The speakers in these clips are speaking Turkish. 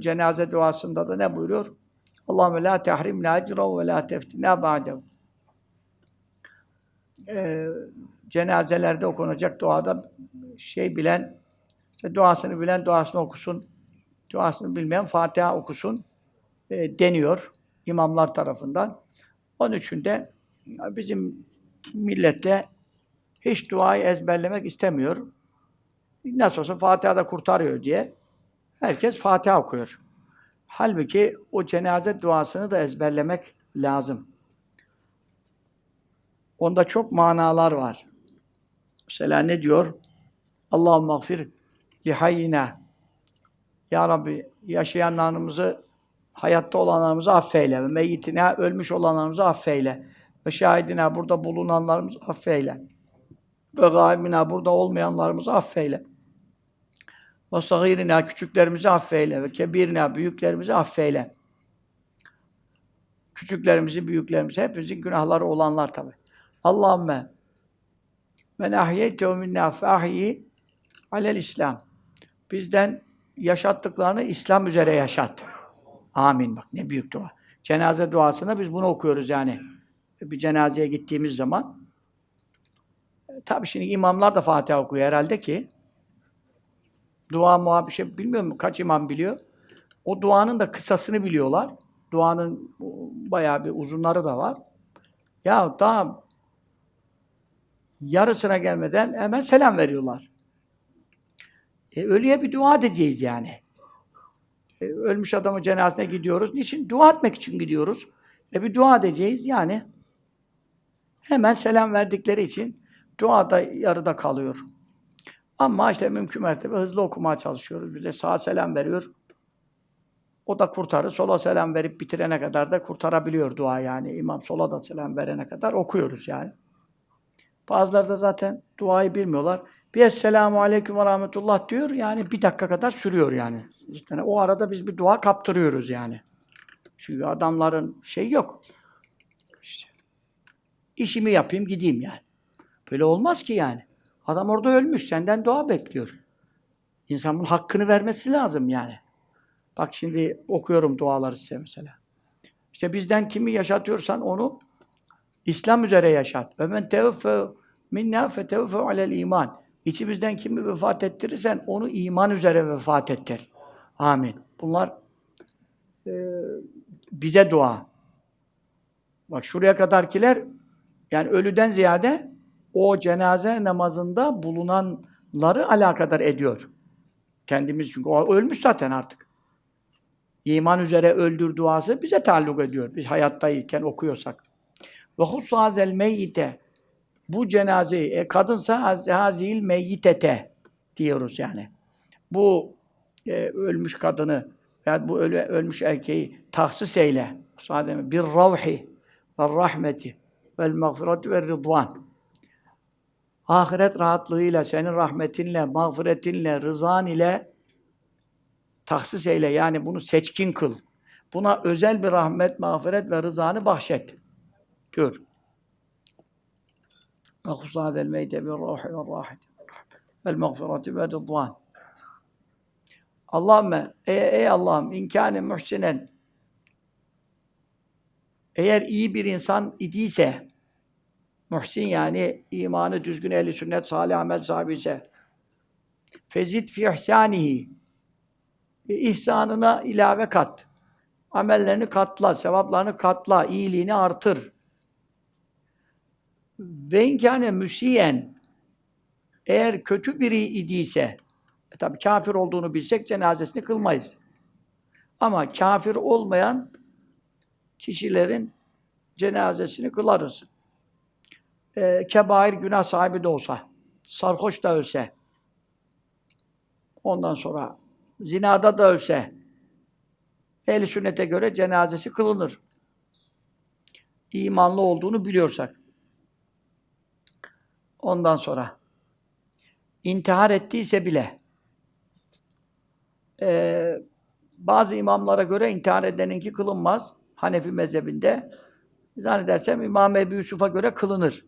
Cenaze duasında da ne buyuruyor? Allahümme la tehrimna ecrahu ve la teftina ba'dehu. Ee, cenazelerde okunacak duada şey bilen, işte duasını bilen duasını okusun, duasını bilmeyen Fatiha okusun e, deniyor imamlar tarafından. Onun için de bizim millette hiç duayı ezberlemek istemiyor. Nasıl olsa Fatiha'da kurtarıyor diye herkes Fatiha okuyor. Halbuki o cenaze duasını da ezberlemek lazım. Onda çok manalar var. Mesela ne diyor? Allahümme gfir li hayyina. Ya Rabbi yaşayanlarımızı, hayatta olanlarımızı affeyle. Ve meyyitine, ölmüş olanlarımızı affeyle. Ve şahidine, burada bulunanlarımızı affeyle. Ve gaibine, burada olmayanlarımızı affeyle. Ve sagirina, küçüklerimizi affeyle. Ve kebirina, büyüklerimizi affeyle. Küçüklerimizi, büyüklerimizi, hepimizin günahları olanlar tabi. Allahümme men ahyeytehu minna fahyi alel İslam. Bizden yaşattıklarını İslam üzere yaşat. Amin. Bak ne büyük dua. Cenaze duasında biz bunu okuyoruz yani. Bir cenazeye gittiğimiz zaman. E, tabii şimdi imamlar da Fatiha okuyor herhalde ki. Dua muhabbet şey bilmiyorum kaç imam biliyor. O duanın da kısasını biliyorlar. Duanın bayağı bir uzunları da var. Ya daha yarısına gelmeden hemen selam veriyorlar. E, ölüye bir dua edeceğiz yani. E, ölmüş adamın cenazesine gidiyoruz. Niçin? Dua etmek için gidiyoruz. E bir dua edeceğiz yani. Hemen selam verdikleri için dua da yarıda kalıyor. Ama işte mümkün mertebe hızlı okumaya çalışıyoruz. Bize sağa selam veriyor. O da kurtarır. Sola selam verip bitirene kadar da kurtarabiliyor dua yani. İmam sola da selam verene kadar okuyoruz yani. Bazıları da zaten duayı bilmiyorlar. Bir Esselamu Aleyküm ve Rahmetullah diyor. Yani bir dakika kadar sürüyor yani. İşte o arada biz bir dua kaptırıyoruz yani. Çünkü adamların şey yok. İşte işimi yapayım gideyim yani. Böyle olmaz ki yani. Adam orada ölmüş. Senden dua bekliyor. İnsanın hakkını vermesi lazım yani. Bak şimdi okuyorum duaları size mesela. İşte bizden kimi yaşatıyorsan onu İslam üzere yaşat. Ve men tevfe minna fe tevfe alel iman. İçimizden kimi vefat ettirirsen onu iman üzere vefat ettir. Amin. Bunlar e, bize dua. Bak şuraya kadarkiler yani ölüden ziyade o cenaze namazında bulunanları alakadar ediyor. Kendimiz çünkü o ölmüş zaten artık. İman üzere öldür duası bize taalluk ediyor. Biz hayattayken okuyorsak. Ve hussazel meyyite bu cenazeyi, e, kadınsa hazil meyyitete diyoruz yani. Bu e, ölmüş kadını veya bu ölü, ölmüş erkeği tahsis eyle. Sadece bir ravhi ve rahmeti vel mağfireti ve rıdvan. Ahiret rahatlığıyla, senin rahmetinle, mağfiretinle, rızan ile tahsis eyle. Yani bunu seçkin kıl. Buna özel bir rahmet, mağfiret ve rızanı bahşet. Diyor. Ve husâdel meyte bir ruhi ve rahmet vel mağfireti ve rıdvan. Allahümme, ey, ey Allah'ım, inkâne muhsinen eğer iyi bir insan idiyse, muhsin yani imanı düzgün ehli sünnet, salih amel sahibi ise, fezid fi ihsanihi, ihsanına ilave kat. Amellerini katla, sevaplarını katla, iyiliğini artır. Ve inkâne müsiyen eğer kötü biri idiyse e tabi kafir olduğunu bilsek cenazesini kılmayız. Ama kafir olmayan kişilerin cenazesini kılarız. E, kebair günah sahibi de olsa, sarhoş da ölse, ondan sonra zinada da ölse, ehl sünnete göre cenazesi kılınır. İmanlı olduğunu biliyorsak. Ondan sonra intihar ettiyse bile e, bazı imamlara göre intihar edeninki kılınmaz. Hanefi mezhebinde. Zannedersem İmam Ebu Yusuf'a göre kılınır.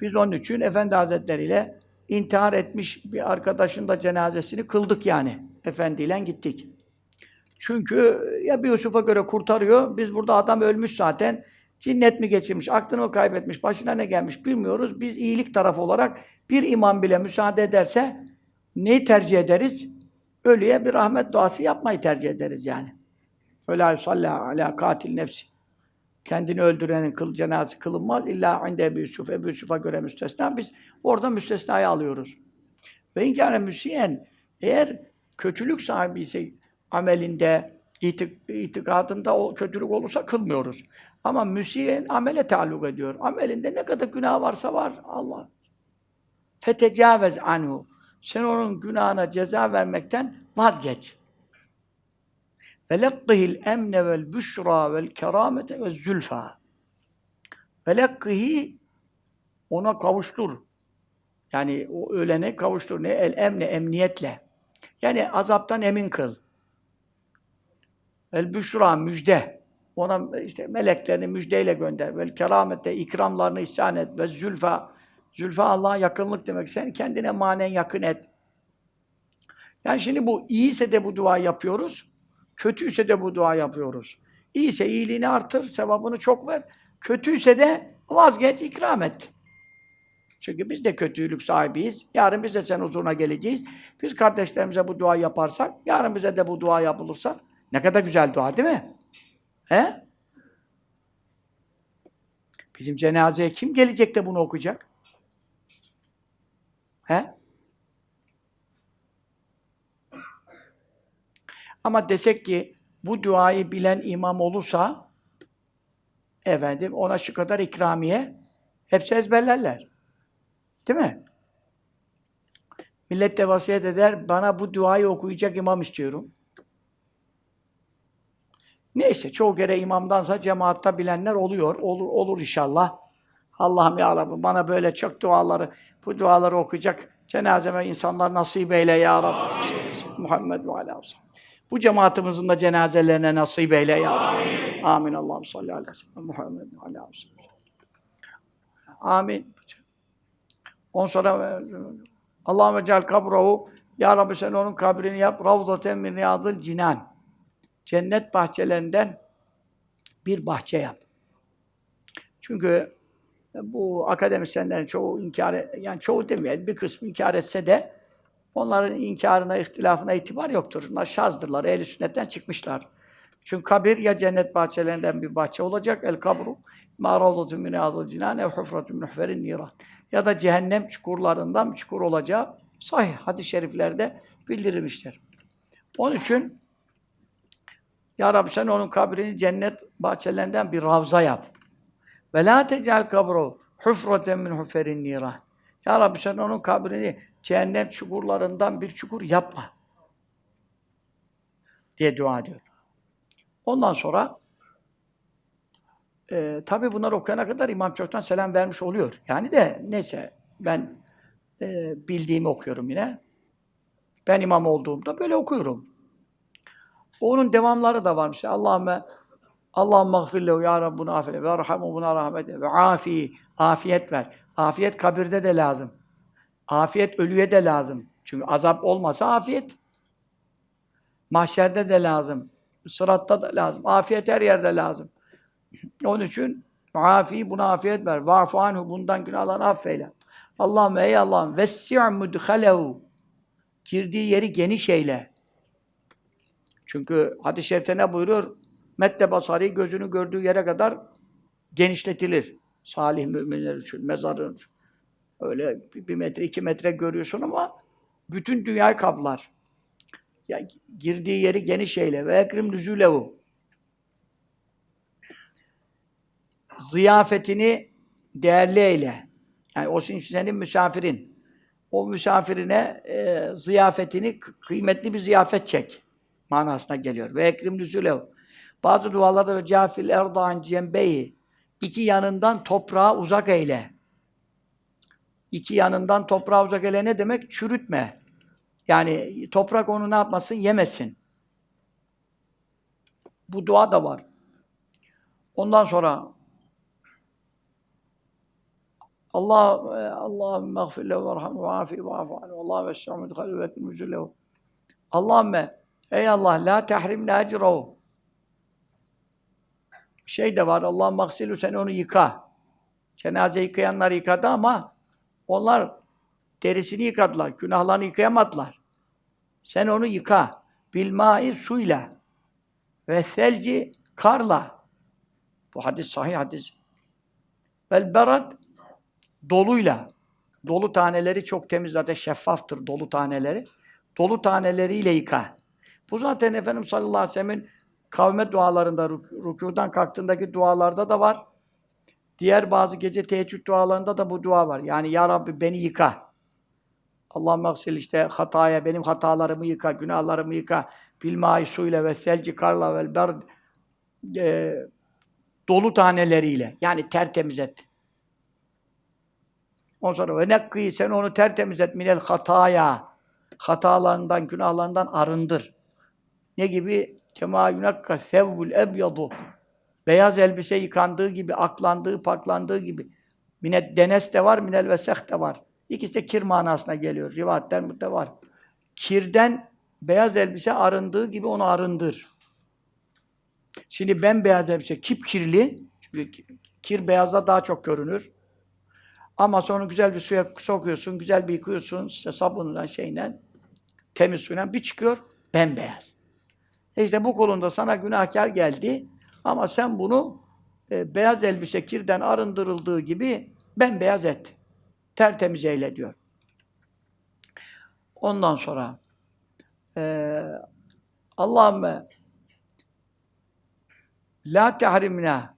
Biz onun için Efendi Hazretleri ile intihar etmiş bir arkadaşın da cenazesini kıldık yani. Efendiyle gittik. Çünkü ya bir Yusuf'a göre kurtarıyor, biz burada adam ölmüş zaten, cinnet mi geçirmiş, aklını mı kaybetmiş, başına ne gelmiş bilmiyoruz. Biz iyilik tarafı olarak bir imam bile müsaade ederse neyi tercih ederiz? Ölüye bir rahmet duası yapmayı tercih ederiz yani. Öyle yusalli ala katil nefsi. Kendini öldürenin kıl cenaze kılınmaz. İlla inde Ebu Yusuf, Ebu Yusuf'a göre müstesna. Biz orada müstesnayı alıyoruz. Ve inkâne müsiyen, eğer kötülük sahibi ise amelinde, itik, itikadında o kötülük olursa kılmıyoruz. Ama müsiyen amele taalluk ediyor. Amelinde ne kadar günah varsa var Allah. Fetecavez anhu. Sen onun günahına ceza vermekten vazgeç. Ve lekkihil emne vel büşra vel keramete ve zülfa. Ve lekkihi ona kavuştur. Yani o ölene kavuştur. Ne? El emne, emniyetle. Yani azaptan emin kıl. El büşra, müjde. Ona işte meleklerini müjdeyle gönder. Vel keramete, ikramlarını ihsan et. Ve zülfa, zülfa Allah'a yakınlık demek. Sen kendine manen yakın et. Yani şimdi bu iyiyse de bu dua yapıyoruz. Kötüyse de bu dua yapıyoruz. İyiyse iyiliğini artır, sevabını çok ver. Kötüyse de vazgeç, ikram et. Çünkü biz de kötülük sahibiyiz. Yarın biz de senin huzuruna geleceğiz. Biz kardeşlerimize bu dua yaparsak, yarın bize de bu dua yapılırsa ne kadar güzel dua değil mi? He? Bizim cenazeye kim gelecek de bunu okuyacak? He? Ama desek ki bu duayı bilen imam olursa efendim ona şu kadar ikramiye hepsi ezberlerler. Değil mi? Millet de vasiyet eder, bana bu duayı okuyacak imam istiyorum. Neyse, çoğu kere imamdansa cemaatta bilenler oluyor. Olur, olur inşallah. Allah'ım ya Rabbi bana böyle çok duaları, bu duaları okuyacak cenazeme insanlar nasip eyle ya Rabbi. Muhammed ve aleyhi Bu cemaatimizin de cenazelerine nasip eyle ya Rabbi. Amin. Allah'ım salli aleyhi ve sellem. Muhammed aleyhi ve. Amin. Ondan sonra Allahümme cel kabrahu Ya Rabbi sen onun kabrini yap. Ravzaten min riyadıl cinan. Cennet bahçelerinden bir bahçe yap. Çünkü bu akademisyenlerin çoğu inkar, yani çoğu demeyelim, bir kısmı inkar etse de onların inkarına, ihtilafına itibar yoktur. Bunlar şazdırlar, ehl sünnetten çıkmışlar. Çünkü kabir ya cennet bahçelerinden bir bahçe olacak, el kabru ma ravzatun min riyadıl cinan ev hufratun min huferin niran ya da cehennem çukurlarından çukur olacağı sahih hadis-i şeriflerde bildirilmiştir. Onun için Ya Rabbi sen onun kabrini cennet bahçelerinden bir ravza yap. Ve la tecel kabru hufraten min huferin niran. Ya Rabbi sen onun kabrini cehennem çukurlarından bir çukur yapma. diye dua ediyor. Ondan sonra e, tabii bunlar okuyana kadar imam çoktan selam vermiş oluyor. Yani de neyse ben e, bildiğimi okuyorum yine. Ben imam olduğumda böyle okuyorum. Onun devamları da varmış. Allahümme Allahümme mağfirlehu ya Rabbuna afile ve rahamu buna rahmet ve afi afiyet ver. Afiyet kabirde de lazım. Afiyet ölüye de lazım. Çünkü azap olmasa afiyet. Mahşerde de lazım. Sıratta da lazım. Afiyet her yerde lazım. Onun için afi buna afiyet ver. Va'fu anhu bundan günahlarını affeyle. Allahümme ey Allah'ım vessi' mudhalehu girdiği yeri geniş eyle. Çünkü hadis-i şerifte ne buyuruyor? Medde basari gözünü gördüğü yere kadar genişletilir. Salih müminler için, mezarın Öyle bir metre, iki metre görüyorsun ama bütün dünyayı kaplar. Ya, girdiği yeri geniş eyle. Ve ekrim nüzülehu. Ziyafetini değerli eyle. Yani o senin misafirin. O misafirine e, ziyafetini, kıymetli bir ziyafet çek manasına geliyor. Ve ekrim nüzülehu. Bazı dualarda ve cafil erdan cembeyi iki yanından toprağa uzak eyle. İki yanından toprağa uzak eyle ne demek? Çürütme. Yani toprak onu ne yapmasın? Yemesin. Bu dua da var. Ondan sonra Allah Allahümme mağfir lehu ve afi ve afu anhu. Allah ve şe'u medhalu ve ekmüzü lehu. Allahümme Ey Allah la tahrimna ecrahu. Şey de var Allah maksilu sen onu yıka. Cenaze yıkayanlar yıkadı ama onlar derisini yıkadılar. Günahlarını yıkayamadılar. Sen onu yıka. Bilmai suyla ve selci karla. Bu hadis sahih hadis. Vel berad doluyla. Dolu taneleri çok temiz zaten şeffaftır dolu taneleri. Dolu taneleriyle yıka. Bu zaten Efendimiz sallallahu aleyhi ve sellem'in kavme dualarında, rük- rükudan kalktığındaki dualarda da var. Diğer bazı gece teheccüd dualarında da bu dua var. Yani Ya Rabbi beni yıka. Allah maksil işte hataya, benim hatalarımı yıka, günahlarımı yıka. Bilmai suyla ve selci karla vel berd e, dolu taneleriyle. Yani tertemiz et. Ondan sonra ve nekki sen onu tertemiz et minel hataya. Hatalarından, günahlarından arındır. Ne gibi? Kema yunakka sevvul ebyadu. Beyaz elbise yıkandığı gibi, aklandığı, paklandığı gibi. Minet denes de var, minel veseh de var. İkisi de kir manasına geliyor. Rivayetler de var. Kirden beyaz elbise arındığı gibi onu arındır. Şimdi ben beyaz elbise kipkirli, çünkü kir beyazda daha çok görünür. Ama sonra güzel bir suya sokuyorsun, güzel bir yıkıyorsun, işte sabunla şeyle, temiz suyla bir çıkıyor, bembeyaz. E işte bu kolunda sana günahkar geldi ama sen bunu e, beyaz elbise kirden arındırıldığı gibi bembeyaz et. Tertemiz eyle diyor. Ondan sonra e, Allahümme la tehrimna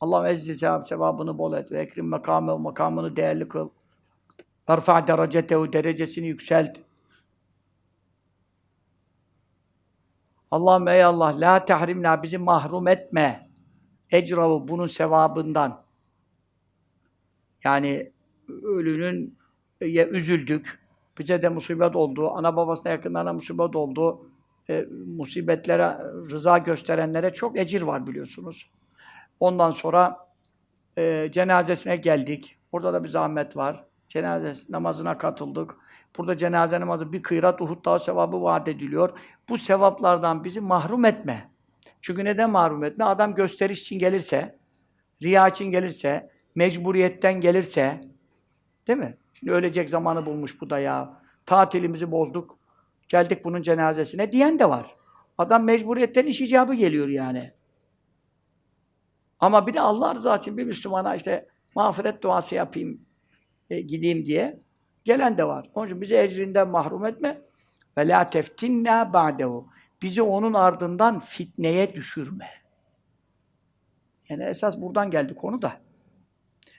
Allah'ım ezzil sevap sevabını bol et ve ekrim makamı makamını değerli kıl. Erfa derecetehu derecesini yükselt. Allah'ım ey Allah la tahrimna bizi mahrum etme. Ecravu bunun sevabından. Yani ölünün ya üzüldük. Bize de musibet oldu. Ana babasına yakınlarına musibet oldu. E, musibetlere rıza gösterenlere çok ecir var biliyorsunuz. Ondan sonra e, cenazesine geldik. Burada da bir zahmet var. Cenaze namazına katıldık. Burada cenaze namazı bir kıyrat Uhud dağı sevabı vaat ediliyor. Bu sevaplardan bizi mahrum etme. Çünkü neden mahrum etme? Adam gösteriş için gelirse, riya için gelirse, mecburiyetten gelirse, değil mi? Şimdi ölecek zamanı bulmuş bu da ya. Tatilimizi bozduk, geldik bunun cenazesine diyen de var. Adam mecburiyetten iş icabı geliyor yani. Ama bir de Allah rızası için bir Müslümana işte mağfiret duası yapayım, e, gideyim diye gelen de var. Onun için bizi ecrinden mahrum etme. Ve la teftinna ba'dehu. Bizi onun ardından fitneye düşürme. Yani esas buradan geldi konu da.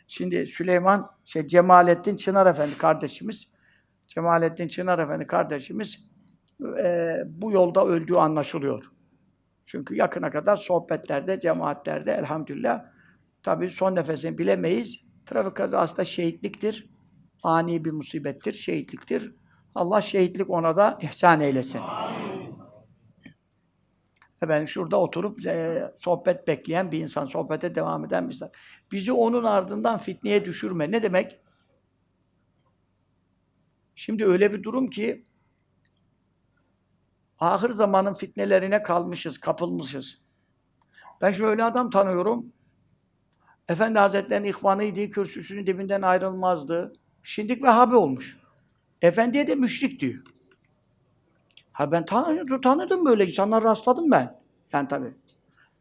Şimdi Süleyman, şey Cemalettin Çınar Efendi kardeşimiz, Cemalettin Çınar Efendi kardeşimiz e, bu yolda öldüğü anlaşılıyor. Çünkü yakına kadar sohbetlerde, cemaatlerde elhamdülillah tabii son nefesini bilemeyiz. Trafik kazası da şehitliktir. Ani bir musibettir, şehitliktir. Allah şehitlik ona da ihsan eylesin. Ben şurada oturup e, sohbet bekleyen bir insan, sohbete devam eden bir insan. Bizi onun ardından fitneye düşürme. Ne demek? Şimdi öyle bir durum ki ahir zamanın fitnelerine kalmışız, kapılmışız. Ben şöyle adam tanıyorum. Efendi Hazretleri'nin ihvanıydı, kürsüsünün dibinden ayrılmazdı. Şimdilik Vehhabi olmuş. Efendiye de müşrik diyor. Ha ben tanıdım, tanıdım böyle insanlar rastladım ben. Yani tabii.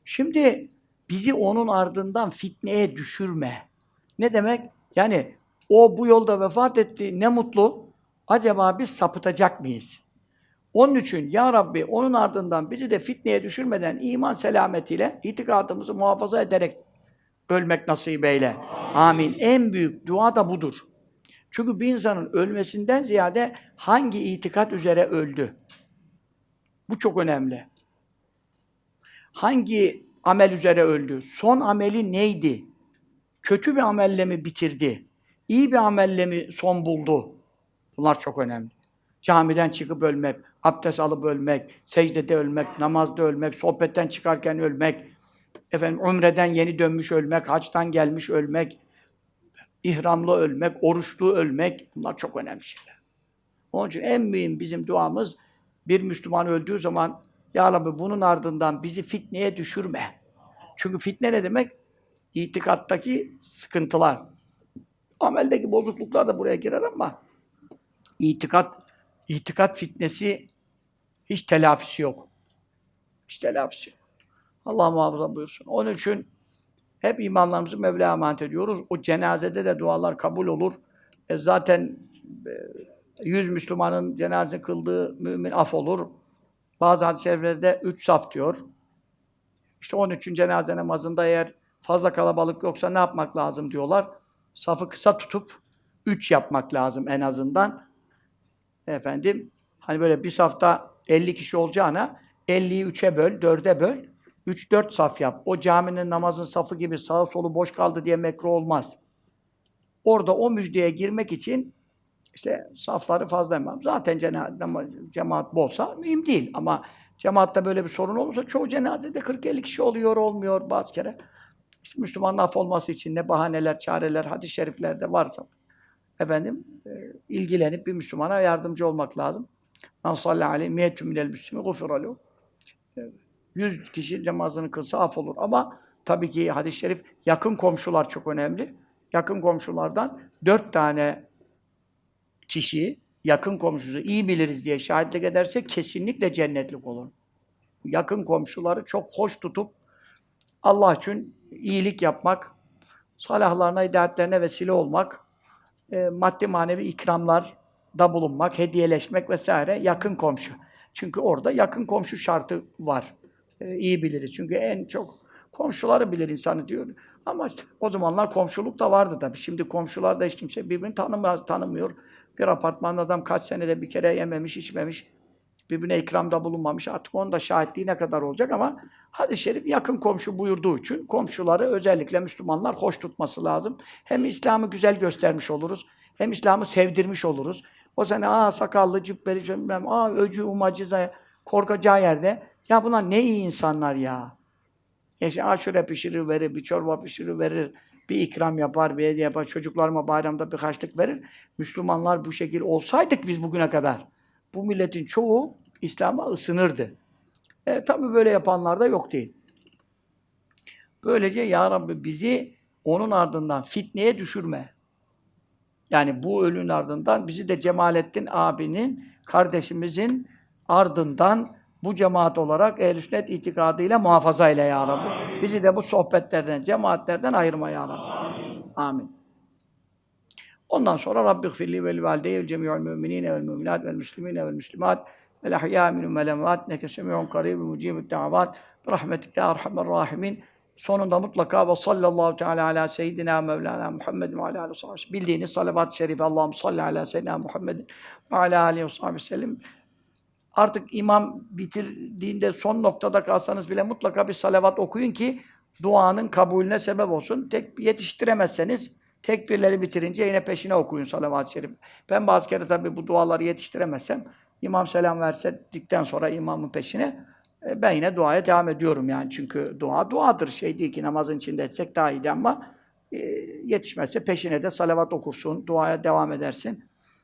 Şimdi bizi onun ardından fitneye düşürme. Ne demek? Yani o bu yolda vefat etti, ne mutlu. Acaba biz sapıtacak mıyız? Onun için Ya Rabbi onun ardından bizi de fitneye düşürmeden iman selametiyle itikadımızı muhafaza ederek ölmek nasip eyle. Amin. En büyük dua da budur. Çünkü bir insanın ölmesinden ziyade hangi itikat üzere öldü? Bu çok önemli. Hangi amel üzere öldü? Son ameli neydi? Kötü bir amelle mi bitirdi? İyi bir amelle mi son buldu? Bunlar çok önemli. Camiden çıkıp ölmek, abdest alıp ölmek, secdede ölmek, namazda ölmek, sohbetten çıkarken ölmek, efendim umreden yeni dönmüş ölmek, haçtan gelmiş ölmek, ihramlı ölmek, oruçlu ölmek bunlar çok önemli şeyler. Onun için en mühim bizim duamız bir Müslüman öldüğü zaman Ya Rabbi bunun ardından bizi fitneye düşürme. Çünkü fitne ne demek? İtikattaki sıkıntılar. Ameldeki bozukluklar da buraya girer ama itikat itikat fitnesi hiç telafisi yok. Hiç telafisi yok. Allah muhafaza buyursun. Onun için hep imanlarımızı Mevla'ya emanet ediyoruz. O cenazede de dualar kabul olur. E zaten e, yüz Müslümanın cenaze kıldığı mümin af olur. Bazı hadis-i şeriflerde üç saf diyor. İşte onun için cenaze namazında eğer fazla kalabalık yoksa ne yapmak lazım diyorlar. Safı kısa tutup üç yapmak lazım en azından. Efendim, hani böyle bir safta 50 kişi olacağına 50'yi 3'e böl, 4'e böl. 3-4 saf yap. O caminin namazın safı gibi sağı solu boş kaldı diye mekruh olmaz. Orada o müjdeye girmek için işte safları fazla yapmam. Zaten cemaat bolsa mühim değil. Ama cemaatte böyle bir sorun olursa çoğu cenazede 40-50 kişi oluyor, olmuyor bazı kere. İşte Müslümanın af olması için ne bahaneler, çareler, hadis-i şeriflerde varsa efendim e, ilgilenip bir Müslümana yardımcı olmak lazım. Man sallallahu aleyhi miyetü minel müslimi gufira lehu. Yüz kişi namazını kılsa af olur. Ama tabii ki hadis-i şerif yakın komşular çok önemli. Yakın komşulardan dört tane kişi yakın komşusu iyi biliriz diye şahitlik ederse kesinlikle cennetlik olur. Yakın komşuları çok hoş tutup Allah için iyilik yapmak, salahlarına, hidayetlerine vesile olmak, e, maddi manevi ikramlar da bulunmak, hediyeleşmek vesaire yakın komşu. Çünkü orada yakın komşu şartı var. E, iyi biliriz. Çünkü en çok komşuları bilir insanı diyor. Ama işte o zamanlar komşuluk da vardı tabii. Şimdi komşular da hiç kimse birbirini tanımıyor. tanımıyor. Bir apartmanda adam kaç senede bir kere yememiş, içmemiş, birbirine ikramda bulunmamış. Artık onun da şahitliği ne kadar olacak ama hadis-i şerif yakın komşu buyurduğu için komşuları özellikle Müslümanlar hoş tutması lazım. Hem İslam'ı güzel göstermiş oluruz, hem İslam'ı sevdirmiş oluruz. O sene aa sakallı, cübbeli, bilmem, aa öcü, umacıza korkacağı yerde ya bunlar ne iyi insanlar ya. Ya işte aşure pişirir verir, bir çorba pişirir verir, bir ikram yapar, bir hediye yapar, çocuklarıma bayramda bir harçlık verir. Müslümanlar bu şekilde olsaydık biz bugüne kadar, bu milletin çoğu İslam'a ısınırdı. E, tabii böyle yapanlar da yok değil. Böylece Ya Rabbi bizi onun ardından fitneye düşürme. Yani bu ölünün ardından bizi de Cemalettin abinin, kardeşimizin ardından bu cemaat olarak ehl-i sünnet itikadıyla muhafaza eyle ya Rabbi. Bizi de bu sohbetlerden, cemaatlerden ayırma ya Rabbi. Amin. Ondan sonra Rabbi gfirli vel valideyye vel cemi'ul müminine vel müminat vel müslimine vel müslimat vel ahyâ minum vel emvât neke semi'un karîbun mucîbud da'avât rahmetike erhamer rahimin sonunda mutlaka ve sallallahu teala ala seyyidina Mevlana Muhammed ve ala alihi bildiğiniz salavat-ı şerife Allah'ım salli ala seyyidina Muhammedin ve ala alihi ve sellem artık imam bitirdiğinde son noktada kalsanız bile mutlaka bir salavat okuyun ki duanın kabulüne sebep olsun. Tek yetiştiremezseniz tekbirleri bitirince yine peşine okuyun salavat-ı şerif. Ben bazı kere tabii bu duaları yetiştiremezsem imam selam verse dikten sonra imamın peşine e, ben yine duaya devam ediyorum yani. Çünkü dua duadır. Şey değil ki namazın içinde etsek daha iyiydi ama e, yetişmezse peşine de salavat okursun, duaya devam edersin.